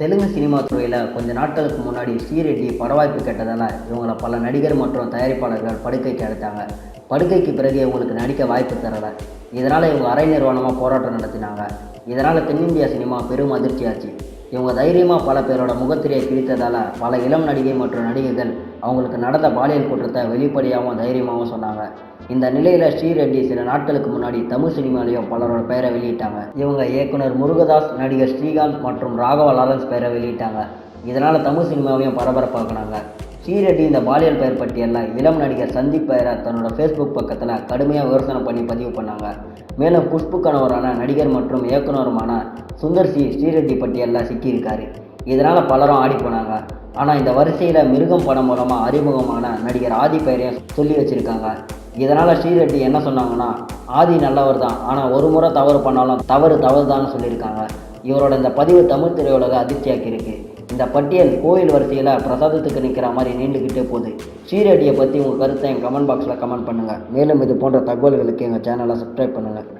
Telugu cinema துறையில் கொஞ்ச நாட்களுக்கு முன்னாடி ஸ்ரீரெட்டி படவாய்ப்பு கேட்டதால் இவங்கள பல நடிகர் மற்றும் தயாரிப்பாளர்கள் படுக்கைக்கு அழைத்தாங்க. படுக்கைக்கு பிறகு இவங்களுக்கு நடிக்க வாய்ப்பு தரலை. இதனால் இவங்க அரை நிறுவனமாக போராட்டம் நடத்தினாங்க. இதனால் தென்னிந்தியா சினிமா பெரும் அதிர்ச்சியாச்சு. இவங்க தைரியமாக பல பேரோட முகத்திரையை கிழித்ததால் பல இளம் நடிகை மற்றும் நடிகைகள் அவங்களுக்கு நடந்த பாலியல் குற்றத்தை வெளிப்படையாகவும் தைரியமாகவும் சொன்னாங்க. இந்த நிலையில் ஸ்ரீரெட்டி சில நாட்களுக்கு முன்னாடி தமிழ் சினிமாலேயும் பலரோட பெயரை வெளியிட்டாங்க. இவங்க இயக்குனர் முருகதாஸ் நடிகர் ஸ்ரீகாந்த் மற்றும் ராகவா லாரன்ஸ் பெயரை வெளியிட்டாங்க. இதனால் தமிழ் சினிமாவையும் பரபரப்பாக்குனாங்க. ஸ்ரீரெட்டி இந்த பாலியல் பெயர் பட்டியலில் இளம் நடிகர் சந்தீப் பெயரை தன்னோட ஃபேஸ்புக் பக்கத்தில் கடுமையாக விமர்சனம் பண்ணி பதிவு பண்ணாங்க. மேலும் குஷ்பு கணவரான நடிகர் மற்றும் இயக்குனருமான சுந்தர் சி. ஸ்ரீரெட்டி பட்டியலில் சிக்கியிருக்காரு. இதனால் பலரும் ஆடி போனாங்க ஆனால் இந்த வரிசையில் மிருகம் படம் மூலமாக அறிமுகமான நடிகர் ஆதி பெயரையும் சொல்லி வச்சுருக்காங்க. இதனால் ஸ்ரீரெட்டி என்ன சொன்னாங்கன்னா ஆதி நல்லவர் தான். ஆனால் ஒரு முறை தவறு பண்ணாலும் தவறு தவறு தான் சொல்லியிருக்காங்க. இவரோட இந்த பதிவு தமிழ் திரையுலக அதிர்ச்சியாக்கியிருக்கு. இந்த பட்டியல் கோயில் வரிசையில் பிரசாதத்துக்கு நிற்கிற மாதிரி நீண்டுக்கிட்டே போகுது. சீரடியை பற்றி உங்கள் கருத்தை என் கமெண்ட் பாக்ஸில் கமெண்ட் பண்ணுங்கள் மேலும் இது போன்ற தகவல்களுக்கு எங்கள் சேனலை சப்ஸ்கிரைப் பண்ணுங்கள்